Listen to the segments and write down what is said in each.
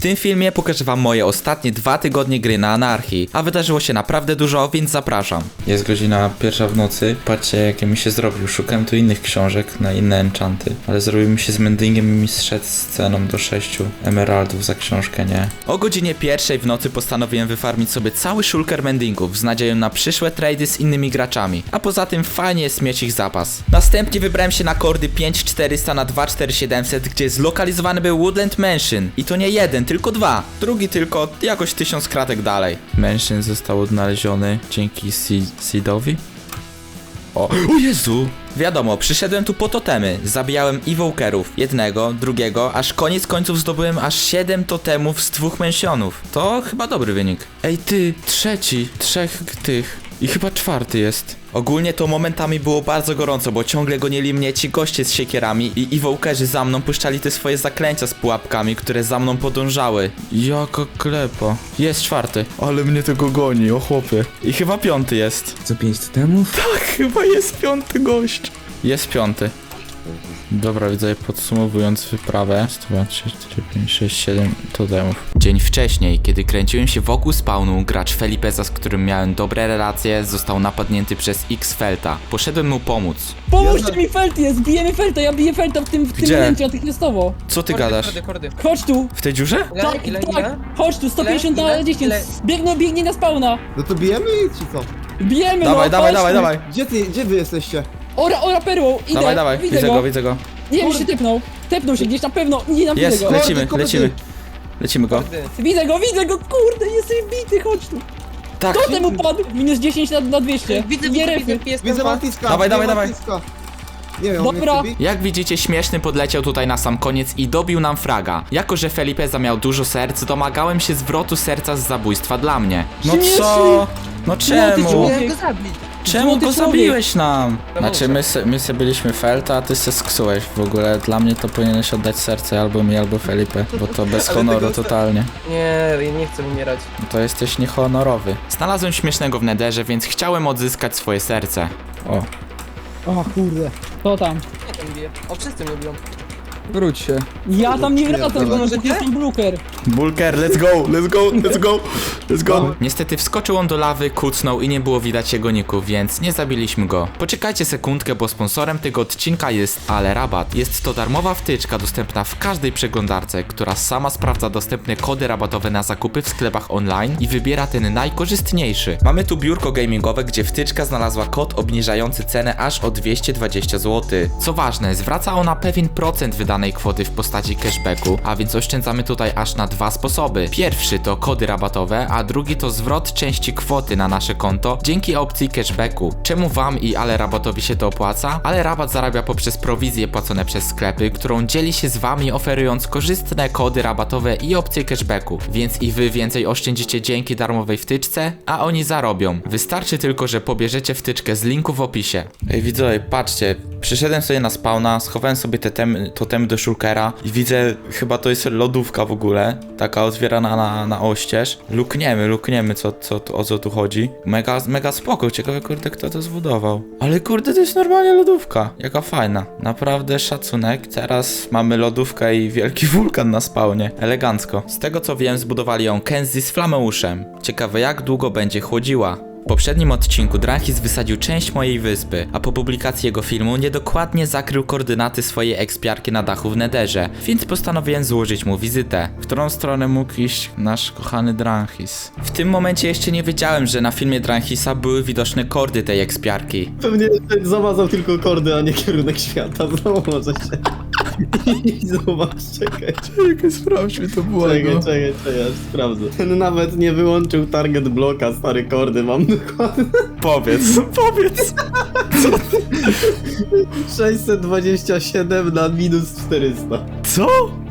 tym filmie pokażę wam moje ostatnie dwa tygodnie gry na anarchii, a wydarzyło się naprawdę dużo, więc zapraszam. Jest godzina pierwsza w nocy, patrzcie jakie mi się zrobił, szukałem tu innych książek na inne enchanty, ale zrobił mi się z mendingiem i mi zszedł z ceną do 6 emeraldów za książkę, nie? O godzinie pierwszej w nocy postanowiłem wyfarmić sobie cały szulker mendingów z nadzieją na przyszłe trady z innymi graczami, a poza tym fajnie jest mieć ich zapas. Następnie wybrałem się na kordy 5400 na 24700, gdzie zlokalizowany był Woodland Mansion. I to nie jeden, tylko dwa. Drugi tylko jakoś tysiąc kratek dalej. Mansion został odnaleziony dzięki Seedowi? O, o Jezu! Wiadomo, przyszedłem tu po totemy. Zabijałem evokerów. Jednego, drugiego, aż koniec końców zdobyłem aż 7 totemów z dwóch mensionów. To chyba dobry wynik. Ej ty, trzeci, trzech tych. I chyba czwarty jest. Ogólnie to momentami było bardzo gorąco, bo ciągle gonili mnie ci goście z siekierami i evokerzy za mną puszczali te swoje zaklęcia z pułapkami, które za mną podążały. Jaka klepa. Jest czwarty. Ale mnie tego goni, o chłopie. I chyba piąty jest. Co pięć totemów? Tak, chyba jest piąty gość. Jest piąty. Dobra, widzę, podsumowując wyprawę. 2, 3, 4, 5, 6, 7 totemów. Dzień wcześniej, kiedy kręciłem się wokół spawnu, gracz Felipeza, z którym miałem dobre relacje, został napadnięty przez X-Felta. Poszedłem mu pomóc. Pomóżcie mi Felt jest, bijemy Felta, ja biję Felta w tym, w tym Gdzie? momencie natychmiastowo. Co ty Kordy, gadasz? Kordy, kordy. Chodź tu. W tej dziurze? Ile, tak, ile, tak, ile? chodź tu, 150 Ile? na Ile? 10. Ile? Biegną, biegnie na spawna. No to bijemy ich, czy co? Bijemy Dawaj, no, dawaj, chodź dawaj, tu. dawaj. Gdzie ty, gdzie wy jesteście? Ora, ora perłą, idę, Dawaj, dawaj. widzę, Widzę go. go, widzę go. Nie wiem, czy się tepnął. Tepnął się gdzieś na pewno, nie nam Jest, widzę go. lecimy, lecimy. Lecimy go. Kordy. Widzę go, widzę go, kurde, jesteś bity, chodź tu. Tak. Totem upadł, minus 10 na, na 200. Widzę, Nie widzę, refy. widzę, pies Widzę tam ma. Matiska. Dawaj, widzę dawaj, dawaj. Nie wiem, on mnie Dobra. chce bić? Jak widzicie, śmieszny podleciał tutaj na sam koniec i dobił nam fraga. Jako, że Felipeza miał dużo serc, domagałem się zwrotu serca z zabójstwa dla mnie. No Śmieszny. co? No czemu? człowiek. Miałem go zabić. Czemu Złoty go człowiek. zabiłeś nam? No Znaczy my se, my se byliśmy Felta, a ty se sksułeś w ogóle. Dla mnie to powinieneś oddać serce albo mi, albo Felipe, bo to bez Ale honoru tego totalnie. Nie, nie chcę umierać. To jesteś niehonorowy. Znalazłem śmiesznego w nederze, więc chciałem odzyskać swoje serce. O, O kurde. To tam. Nie tam biję. O, wszyscy mnie biją. Wróć się. Ja tam nie wracam, bo może jestem bluker. Bulker, let's go, let's go, let's go, let's go. Niestety wskoczył on do lawy, kucnął i nie było widać jego niku, więc nie zabiliśmy go. Poczekajcie sekundkę, bo sponsorem tego odcinka jest Ale Rabat. Jest to darmowa wtyczka dostępna w każdej przeglądarce, która sama sprawdza dostępne kody rabatowe na zakupy w sklepach online i wybiera ten najkorzystniejszy. Mamy tu biurko gamingowe, gdzie wtyczka znalazła kod obniżający cenę aż o 220 zł. Co ważne, zwraca ona pewien procent wydanej kwoty w postaci cashbacku, a więc oszczędzamy tutaj aż na dwa sposoby. Pierwszy to kody rabatowe, a drugi to zwrot części kwoty na nasze konto dzięki opcji cashbacku. Czemu wam i ale rabatowi się to opłaca? Ale rabat zarabia poprzez prowizje płacone przez sklepy, którą dzieli się z wami oferując korzystne kody rabatowe i opcje cashbacku, więc i wy więcej oszczędzicie dzięki darmowej wtyczce, a oni zarobią. Wystarczy tylko, że pobierzecie wtyczkę z linku w opisie. Ej widzowie, patrzcie, przyszedłem sobie na spawna, schowałem sobie te temy, totemy do shulkera i widzę, chyba to jest lodówka w ogóle, taka otwierana na, na oścież. Lukniemy, lukniemy, co, co, o co tu chodzi. Mega, mega spoko, ciekawe kurde kto to zbudował. Ale kurde to jest normalnie lodówka, jaka fajna. Naprawdę szacunek. Teraz mamy lodówkę i wielki wulkan na spawnie, elegancko. Z tego co wiem zbudowali ją Kenzie z flameuszem. Ciekawe jak długo będzie chłodziła. Poprzednim odcinku Dranhis wysadził część mojej wyspy, a po publikacji jego filmu niedokładnie zakrył koordynaty swojej ekspiarki na dachu w Nederze, więc postanowiłem złożyć mu wizytę. W którą stronę mógł iść nasz kochany Dranhis? W tym momencie jeszcze nie wiedziałem, że na filmie Dranhisa były widoczne kordy tej ekspiarki. Pewnie zamazał tylko kordy, a nie kierunek świata. Znowu może się. I zobacz, czekaj, Czekaj, sprawdźmy to było. czekaj, czekaj, czekaj, aż sprawdzę. Ten nawet nie wyłączył target bloka, stary kordy mam dokładnie. Powiedz, powiedz! 627 na minus 400. Co?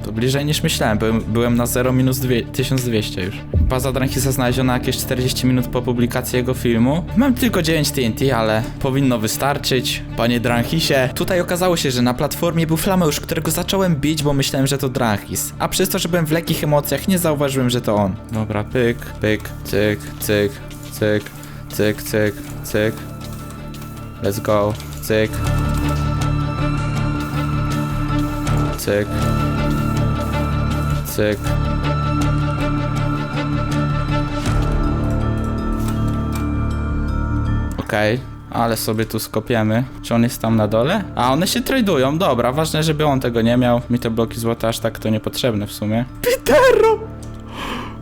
To bliżej niż myślałem, byłem, byłem na 0 minus dwie- 1200 już. Baza Dranhisa znaleziona jakieś 40 minut po publikacji jego filmu. Mam tylko 9 TNT, ale powinno wystarczyć. Panie Dranhisie, tutaj okazało się, że na platformie był flameusz, którego zacząłem bić, bo myślałem, że to Dranhis. A przez to, że byłem w lekkich emocjach, nie zauważyłem, że to on. Dobra, pyk, pyk, cyk, cyk, cyk, cyk, cyk, cyk. Let's go, cyk. Cyk cyk. Okej. Okay ale sobie tu skopiemy. Czy on jest tam na dole? A one się tradują, dobra, ważne, żeby on tego nie miał. Mi te bloki złota aż tak to niepotrzebne w sumie. Pitero!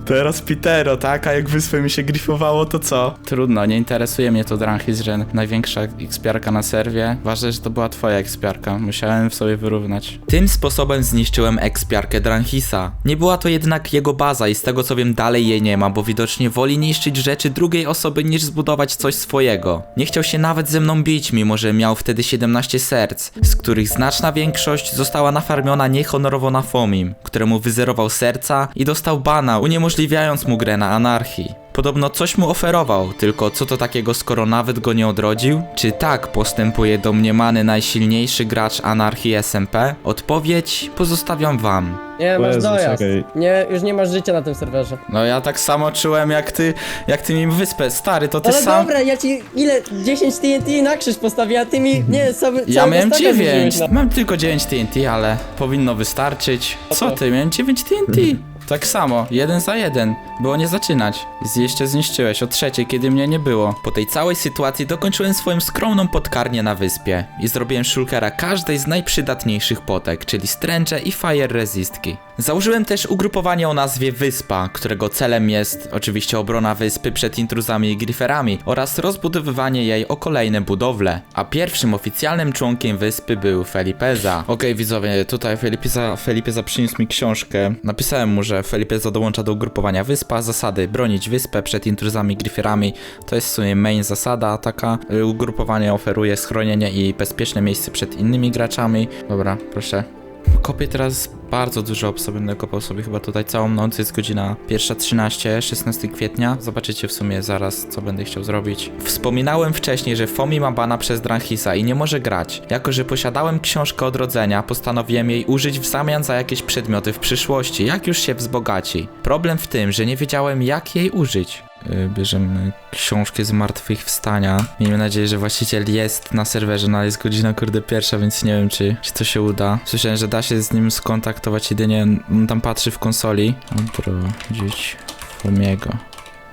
Teraz Pitero, tak? A jak wyspę mi się grifowało, to co? Trudno, nie interesuje mnie to Dranhis, że największa ekspiarka na serwie. Ważne, że to była twoja ekspiarka. Musiałem w sobie wyrównać. Tym sposobem zniszczyłem ekspiarkę Dranhisa. Nie była to jednak jego baza i z tego co wiem dalej jej nie ma, bo widocznie woli niszczyć rzeczy drugiej osoby niż zbudować coś swojego. Nie chciał się nawet ze mną bić, mimo że miał wtedy 17 serc, z których znaczna większość została nafarmiona niehonorowo na Fomim, któremu wyzerował serca i dostał bana, uniemożliwiając mu grę na anarchii. Podobno coś mu oferował, tylko co to takiego, skoro nawet go nie odrodził? Czy tak postępuje domniemany najsilniejszy gracz anarchii SMP? Odpowiedź pozostawiam wam. Nie, masz Jezu, dojazd. czekaj. Nie, już nie masz życia na tym serwerze. No ja tak samo czułem jak ty, jak ty mi wyspę, stary, to ty Ale sam... dobra, ja ci ile? 10 TNT na krzyż postawię, a ty mi... Nie, sobie Ja miałem wystawę 9, zniszczyłeś na- mam tylko 9 TNT, ale powinno wystarczyć. Co ty, miałem 9 TNT. Tak samo, jeden za jeden. Było nie zaczynać. Z jeszcze zniszczyłeś o trzeciej, kiedy mnie nie było. Po tej całej sytuacji dokończyłem swoją skromną podkarnię na wyspie i zrobiłem shulkera każdej z najprzydatniejszych potek, czyli stręcze i fire resistki. Założyłem też ugrupowanie o nazwie Wyspa, którego celem jest oczywiście obrona wyspy przed intruzami i griferami oraz rozbudowywanie jej o kolejne budowle. A pierwszym oficjalnym członkiem wyspy był Felipeza. Okej widzowie, tutaj Felipeza, Felipeza przyniósł mi książkę. Napisałem mu, że Felipeza dołącza do ugrupowania Wyspa, zasady bronić wyspę przed intruzami griferami. To jest w sumie main zasada taka. Y, Ugrupowanie oferuje schronienie i bezpieczne miejsce przed innymi graczami. Dobra, proszę. Kopię teraz bardzo dużo obsa, będę kopał sobie chyba tutaj całą noc, jest godzina 1.13, 16 kwietnia. Zobaczycie w sumie zaraz, co będę chciał zrobić. Wspominałem wcześniej, że Fomi ma bana przez Dranhisa i nie może grać. Jako, że posiadałem książkę odrodzenia, postanowiłem jej użyć w zamian za jakieś przedmioty w przyszłości, jak już się wzbogaci. Problem w tym, że nie wiedziałem, jak jej użyć. Yy, Bierzemy książkę z martwychwstania. Miejmy nadzieję, że właściciel jest na serwerze, no ale jest godzina kurde pierwsza, więc nie wiem, czy, czy to się uda. Słyszałem, że da się z nim skontaktować jedynie, on tam patrzy w konsoli. Odrodzić Fomiego.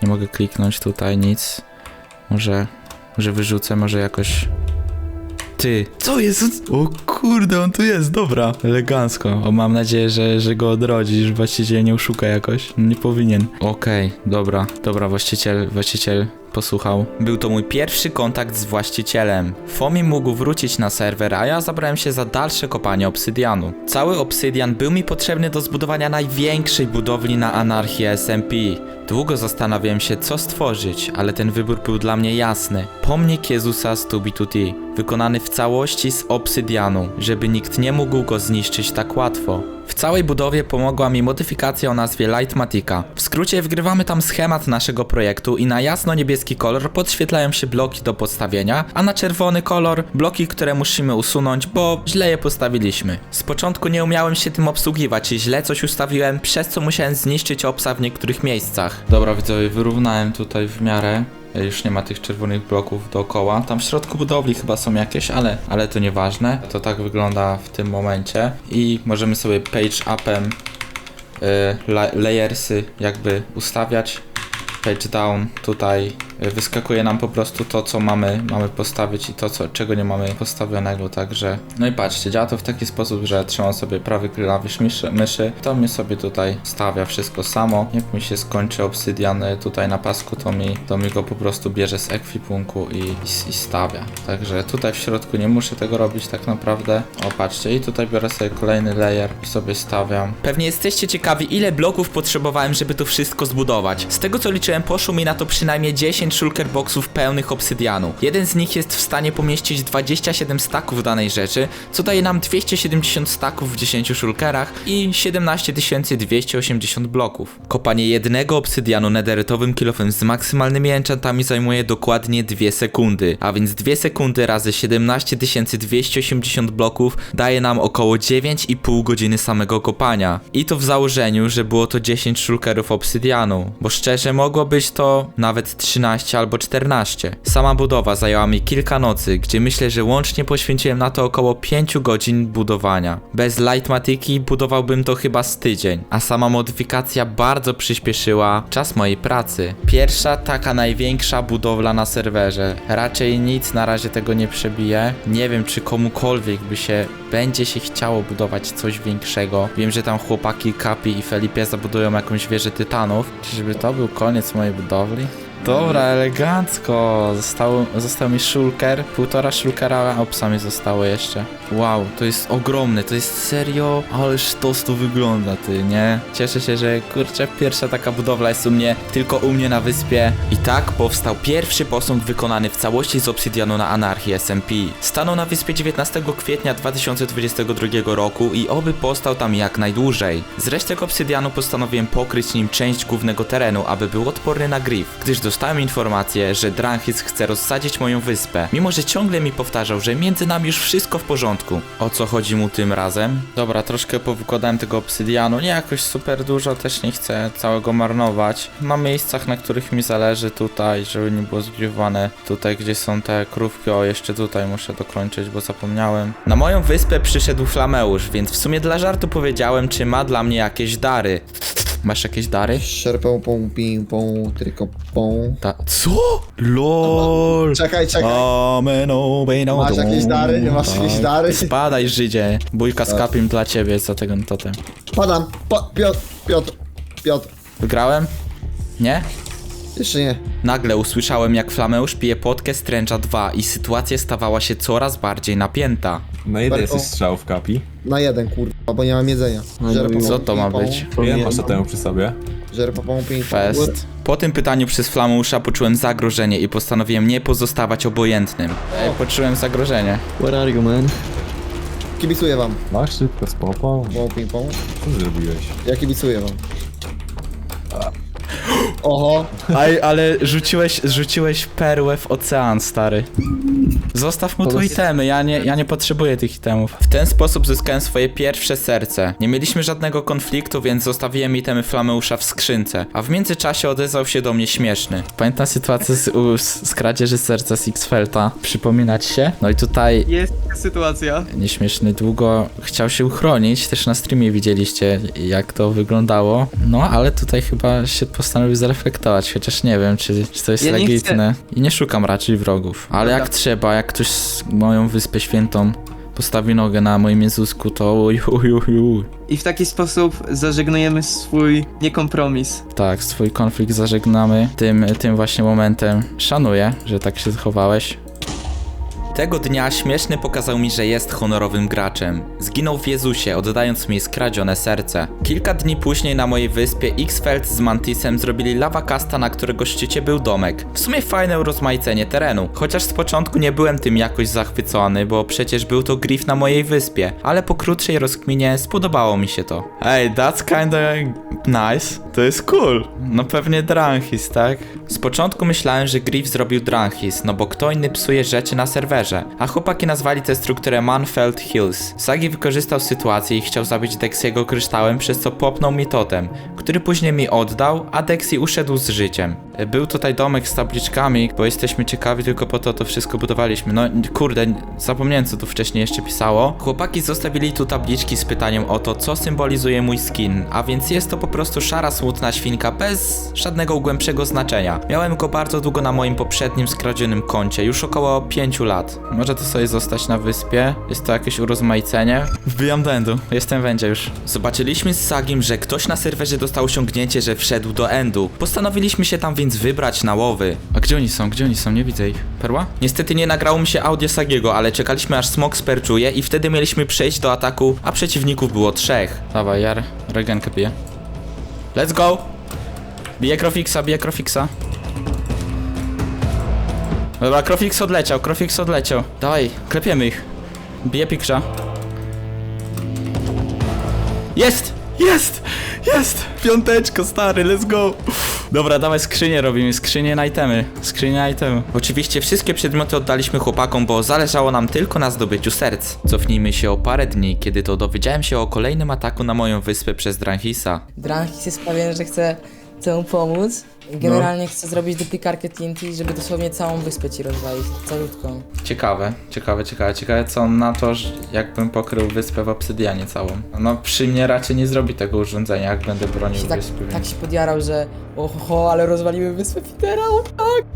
Nie mogę kliknąć tutaj, nic. Może, może wyrzucę, może jakoś... Ty, co jest? O kurde, on tu jest, dobra. Elegancko. O, mam nadzieję, że, że go odrodzi, że właściciel nie oszuka jakoś. Nie powinien. Okej, dobra, dobra, właściciel, właściciel posłuchał. Był to mój pierwszy kontakt z właścicielem. Fomi mógł wrócić na serwer, a ja zabrałem się za dalsze kopanie obsydianu. Cały obsydian był mi potrzebny do zbudowania największej budowli na anarchię SMP. Długo zastanawiałem się, co stworzyć, ale ten wybór był dla mnie jasny. Pomnik Jezusa z Tubituti, wykonany w całości z obsydianu, żeby nikt nie mógł go zniszczyć tak łatwo. W całej budowie pomogła mi modyfikacja o nazwie Lightmatica. W skrócie wgrywamy tam schemat naszego projektu i na jasno-niebieski kolor podświetlają się bloki do podstawienia, a na czerwony kolor bloki, które musimy usunąć, bo źle je postawiliśmy. Z początku nie umiałem się tym obsługiwać i źle coś ustawiłem, przez co musiałem zniszczyć obsa w niektórych miejscach. Dobra widzowie, wyrównałem tutaj w miarę. Już nie ma tych czerwonych bloków dookoła. Tam w środku budowli chyba są jakieś, ale, ale to nieważne. To tak wygląda w tym momencie. I możemy sobie page upem y, la- layersy jakby ustawiać. Page down tutaj wyskakuje nam po prostu to, co mamy, mamy postawić i to, co, czego nie mamy postawionego, także... No i patrzcie, działa to w taki sposób, że trzymam sobie prawy klawisz myszy, myszy, to mi sobie tutaj stawia wszystko samo. Jak mi się skończy obsydian tutaj na pasku, to mi, to mi go po prostu bierze z ekwipunku i, i, i stawia. Także tutaj w środku nie muszę tego robić tak naprawdę. O, patrzcie, i tutaj biorę sobie kolejny layer i sobie stawiam. Pewnie jesteście ciekawi, ile bloków potrzebowałem, żeby to wszystko zbudować. Z tego co liczyłem, poszło mi na to przynajmniej 10 shulker boxów pełnych obsydianu. Jeden z nich jest w stanie pomieścić 27 staków danej rzeczy, co daje nam 270 staków w 10 shulkerach i 17 280 bloków. Kopanie jednego obsydianu nederytowym kilofem z maksymalnymi enchantami zajmuje dokładnie 2 sekundy, a więc 2 sekundy razy 17 280 bloków daje nam około 9,5 godziny samego kopania. I to w założeniu, że było to 10 shulkerów obsydianu, bo szczerze mogło być to nawet 13 13 albo 14. Sama budowa zajęła mi kilka nocy, gdzie myślę, że łącznie poświęciłem na to około 5 godzin budowania. Bez Lightmatiki budowałbym to chyba z tydzień, a sama modyfikacja bardzo przyspieszyła czas mojej pracy. Pierwsza taka największa budowla na serwerze. Raczej nic na razie tego nie przebije. Nie wiem, czy komukolwiek by się będzie się chciało budować coś większego. Wiem, że tam chłopaki Kapi i Felipe zabudują jakąś wieżę tytanów. Czyżby to był koniec mojej budowli? Dobra, elegancko. Został, mi shulker. Półtora shulkera opsa mi zostało jeszcze. Wow, to jest ogromne, to jest serio. Ależ to tu wygląda, ty, nie? Cieszę się, że kurczę, pierwsza taka budowla jest u mnie, tylko u mnie na wyspie. I tak powstał pierwszy posąg wykonany w całości z obsydianu na anarchii SMP. Stanął na wyspie 19 kwietnia 2022 roku i oby postał tam jak najdłużej. Z resztek obsydianu postanowiłem pokryć nim część głównego terenu, aby był odporny na griff, gdyż dostałem informację, że Dranhis chce rozsadzić moją wyspę, mimo że ciągle mi powtarzał, że między nami już wszystko w porządku. O co chodzi mu tym razem? Dobra, troszkę powykładałem tego obsydianu, nie jakoś super dużo, też nie chcę całego marnować. Na miejscach, na których mi zależy tutaj, żeby nie było zgrywane. Tutaj, gdzie są te krówki, o jeszcze tutaj muszę dokończyć, bo zapomniałem. Na moją wyspę przyszedł Flameusz, więc w sumie dla żartu powiedziałem, czy ma dla mnie jakieś dary. Masz jakieś dary? Szerpą, pą, ping, pą, tylko pą. Ta... Co? LOL! Czekaj, czekaj. Ameno, beno, Masz jakieś dary? Nie masz jakieś dary? Spadaj, Żydzie. Bójka z kapim dla ciebie za tego totem. Padam. Pa, Piotr, Piotr, Piotr. Wygrałem? Nie? Jeszcze nie. Nagle usłyszałem, jak Flameusz pije potkę Strange'a 2 i sytuacja stawała się coraz bardziej napięta. Na ile Berko. jesteś strzał w kapi? Na jeden, kurwa, bo nie mam jedzenia. Żerpą, Co to ma być? Ile masz temu przy sobie? Żerpą, pą, ping. Fest. Po tym pytaniu przez Flameusza poczułem zagrożenie i postanowiłem nie pozostawać obojętnym. Ej, poczułem zagrożenie. Where are you, man? Kibicuję wam. Masz szybko z popą? Pą, ping, pą. Co zrobiłeś? Ja kibicuję wam. Oho. Aj, ale rzuciłeś, rzuciłeś perłę w ocean, stary. Zostaw mu tu itemy, ja nie, ja nie potrzebuję tych itemów. W ten sposób zyskałem swoje pierwsze serce. Nie mieliśmy żadnego konfliktu, więc zostawiłem itemy Flameusza w skrzynce. A w międzyczasie odezwał się do mnie śmieszny. Pamiętam sytuację z, u, z, z kradzieży serca Sixfelta. Przypominać się? No i tutaj Jest sytuacja. nieśmieszny długo chciał się uchronić. Też na streamie widzieliście, jak to wyglądało. No, ale tutaj chyba się postanowił zreflektować, chociaż nie wiem, czy, czy to jest Ja nie legitne. I nie szukam raczej wrogów. Ale jak trzeba, jak ktoś z moją Wyspę Świętą postawi nogę na moim Jezusku, to uj, uj, uj, uj. I w taki sposób zażegnujemy swój niekompromis. Tak, swój konflikt zażegnamy tym, tym właśnie momentem. Szanuję, że tak się zachowałeś. Tego dnia śmieszny pokazał mi, że jest honorowym graczem. Zginął w Jezusie, oddając mi skradzione serce. Kilka dni później na mojej wyspie Xfeld z Mantisem zrobili lava casta, na którego szczycie był domek. W sumie fajne urozmaicenie terenu. Chociaż z początku nie byłem tym jakoś zachwycony, bo przecież był to griff na mojej wyspie. Ale po krótszej rozkminie spodobało mi się to. Ej, that's kinda nice. To jest cool. No pewnie Dranhis, tak? Z początku myślałem, że Griff zrobił Dranhis, no bo kto inny psuje rzeczy na serwerze. A chłopaki nazwali tę strukturę Manfeld Hills. Sagi wykorzystał sytuację i chciał zabić Dexiego kryształem, przez co popnął mi totem, który później mi oddał, a Dexi uszedł z życiem. Był tutaj domek z tabliczkami, bo jesteśmy ciekawi, tylko po to to wszystko budowaliśmy. No kurde, zapomniałem co tu wcześniej jeszcze pisało. Chłopaki zostawili tu tabliczki z pytaniem o to, co symbolizuje mój skin, a więc jest to po prostu szara smutna świnka bez żadnego głębszego znaczenia. Miałem go bardzo długo na moim poprzednim skradzionym koncie, już około 5 lat. Może to sobie zostać na wyspie? Jest to jakieś urozmaicenie? Wbijam endu, jestem w endzie już. Zobaczyliśmy z Sagim, że ktoś na serwerze dostał osiągnięcie, że wszedł do endu. Postanowiliśmy się tam więc wybrać na łowy. A gdzie oni są? Gdzie oni są? Nie widzę ich. Perła? Niestety nie nagrało mi się audio Sagiego, ale czekaliśmy aż smok sperczuje i wtedy mieliśmy przejść do ataku, a przeciwników było trzech. Dawaj, Jar, regenkę piję. Let's go! Bije Crofixa, bije Crofixa. Dobra, Crofix odleciał, Crofix odleciał. Dawaj, klepiemy ich. Bije Pikrza. Jest! Jest! Jest! Piąteczko, stary, let's go! Dobra, dawaj skrzynię robimy, skrzynię na itemy, skrzynię na itemy. Oczywiście wszystkie przedmioty oddaliśmy chłopakom, bo zależało nam tylko na zdobyciu serc. Cofnijmy się o parę dni, kiedy to dowiedziałem się o kolejnym ataku na moją wyspę przez Dranhisa. Dranhis jest pewien, że chce, chce mu pomóc, Generalnie chcę zrobić duplikarkę TNT, żeby dosłownie całą wyspę ci rozwalić, calutką. Ciekawe, ciekawe, ciekawe, ciekawe co on na to, że jakbym pokrył wyspę w obsydianie całą. No przy mnie raczej nie zrobi tego urządzenia, jak będę bronił Się tak, wyspy. tak się podjarał, że oho, ale rozwaliły wyspę Petera.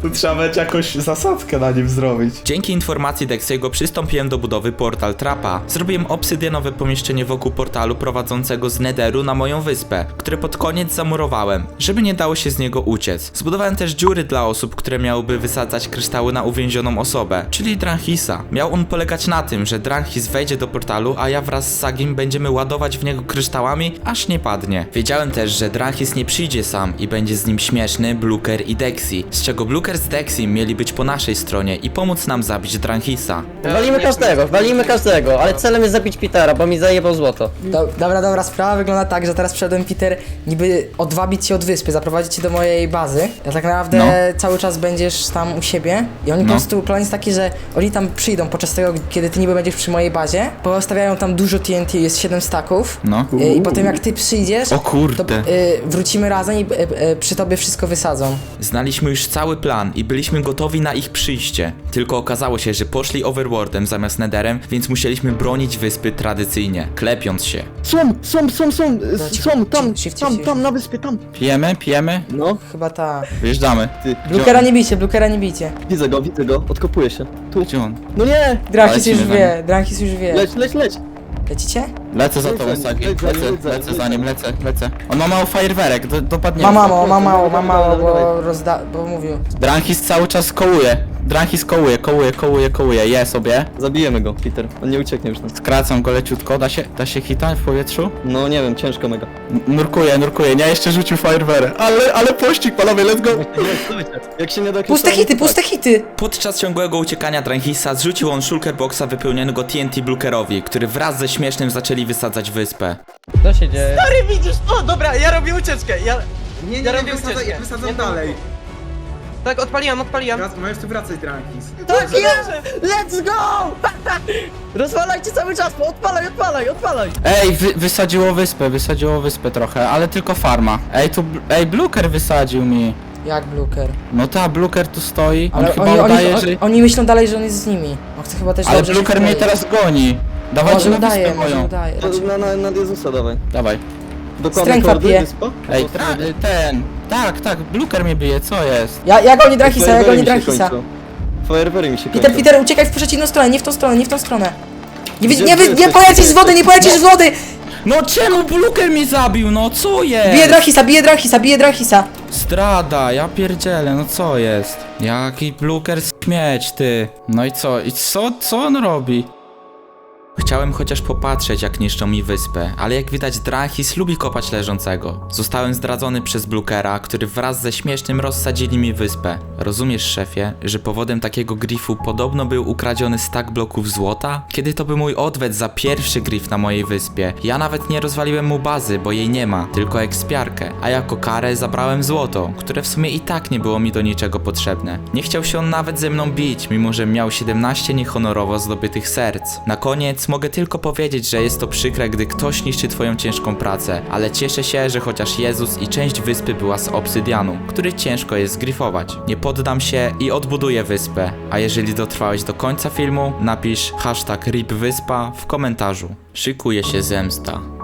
Tu trzeba będzie jakąś zasadkę na nim zrobić. Dzięki informacji Dexiego przystąpiłem do budowy Portal Trapa. Zrobiłem obsydianowe pomieszczenie wokół portalu prowadzącego z Netheru na moją wyspę, które pod koniec zamurowałem, żeby nie dało się z niego uciec. Zbudowałem też dziury dla osób, które miałyby wysadzać kryształy na uwięzioną osobę, czyli Dranhisa. Miał on polegać na tym, że Dranhis wejdzie do portalu, a ja wraz z Sagim będziemy ładować w niego kryształami, aż nie padnie. Wiedziałem też, że Dranhis nie przyjdzie sam i będzie z nim śmieszny Bluker i Dexi, z czego Bluker z Dexi mieli być po naszej stronie i pomóc nam zabić Dranhisa. Walimy każdego, walimy każdego, ale celem jest zabić Petera, bo mi zajebał złoto. Do, dobra, dobra, sprawa wygląda tak, że teraz przyszedłem Peter niby odwabić cię od wyspy, zaprowadzić cię do mojej bazy. A tak naprawdę No. cały czas będziesz tam u siebie i oni No. po prostu, plan jest taki, że oni tam przyjdą podczas tego, kiedy ty niby będziesz przy mojej bazie, postawiają tam dużo TNT, jest 7 staków No. y, i potem jak ty przyjdziesz, O kurde. to y, wrócimy razem i y, y, przy tobie wszystko wysadzą. Znaliśmy już cały plan i byliśmy gotowi na ich przyjście. Tylko okazało się, że poszli overworldem zamiast netherem, więc musieliśmy bronić wyspy tradycyjnie, klepiąc się. Są, są, są, są, są, tam, tam, tam, na wyspie, tam. Pijemy, pijemy, No, Chyba ta. wyjeżdżamy. ty, Blukera nie bijcie, Blukera nie bijcie. widzę go, widzę go, odkopuję się. Tu. Gdzie on? No nie! Dranhis już wie, Dranhis już wie. Leć, leć, leć! Lecicie? Lecę za tobą, za nim, Sagi. Lecę, lecę za nim, lecę, lecę. On ma mało fajerwerek, do, dopadniemy. Ma mało, ma mało, ma mało, bo rozda... bo mówił. Dranhis cały czas kołuje. Dranhis kołuje, kołuje, kołuje, kołuje. Je sobie. Zabijemy go, Peter. On nie ucieknie już nas. Skracam go leciutko. Da się, da się hita w powietrzu? No nie wiem, ciężko mega. N- Nurkuje, nurkuje. Nie, jeszcze rzucił fajerwerę. Ale, ale pościg, panowie, let's go. Jak się nie da Puste hity, puste hity! Podczas ciągłego uciekania Dranhisa zrzucił on shulkerboxa wypełnionego TNT Blukerowi, który wraz ze śmiesznym zaczęli wysadzać wyspę. Co się dzieje? Stary, widzisz? O, dobra, ja robię ucieczkę. Ja, Nie, nie, Ja nie, robię wysadzaj, ucieczkę. wysadzam dalej. Tak, odpaliłam, odpaliłam. Teraz możesz tu wracać, Drankis. Tak jest! Let's go! Rozwalajcie cały czas, odpalaj, odpalaj, odpalaj! Ej, wy, wysadziło wyspę, wysadziło wyspę trochę, ale tylko farma. Ej, tu, ej, Bluker wysadził mi. Jak Bluker? No ta, Bluker tu stoi. On Ale chyba oni, udaje, oni, że... oni myślą dalej, że on jest z nimi. On chce chyba też Ale dobrze Bluker mnie teraz goni. Dawajcie Może na udaje, wyspę może moją. udaje. Na, na, na Jezusa dawaj. Dawaj. Dokładnie kordy, pije. wyspa? Ej, tra- ten. Tak, tak, Bluker mnie bije, co jest? Ja, ja goni Dranhisa, ja Fajerwery goni mi się Dranhisa. kończą. Fajerwery mi się Peter, kończą. Peter, uciekaj w przeciwną stronę, nie w tą stronę, nie w tą stronę. Nie, Gdzie- nie, wy- nie jesteś? polecisz z wody, nie polecisz z wody! No czemu Bluker mnie zabił, no co jest? Bije Dranhisa, bije Dranhisa, bije Dranhisa. Zdrada, ja pierdzielę, no co jest? Jaki Bluker śmieć, ty. No i co, i co, co on robi? Chciałem chociaż popatrzeć, jak niszczą mi wyspę, ale jak widać Dranhis lubi kopać leżącego. Zostałem zdradzony przez Blukera, który wraz ze śmiesznym rozsadzili mi wyspę. Rozumiesz, szefie, że powodem takiego grifu podobno był ukradziony stak bloków złota? Kiedy to był mój odwet za pierwszy grif na mojej wyspie? Ja nawet nie rozwaliłem mu bazy, bo jej nie ma, tylko ekspiarkę. A jako karę zabrałem złoto, które w sumie i tak nie było mi do niczego potrzebne. Nie chciał się on nawet ze mną bić, mimo że miał 17 niehonorowo zdobytych serc. Na koniec mogę tylko powiedzieć, że jest to przykre, gdy ktoś niszczy twoją ciężką pracę, ale cieszę się, że chociaż Jezus i część wyspy była z obsydianu, który ciężko jest zgrifować. Nie poddam się i odbuduję wyspę, a jeżeli dotrwałeś do końca filmu, napisz hashtag RIPWyspa w komentarzu. Szykuje się zemsta.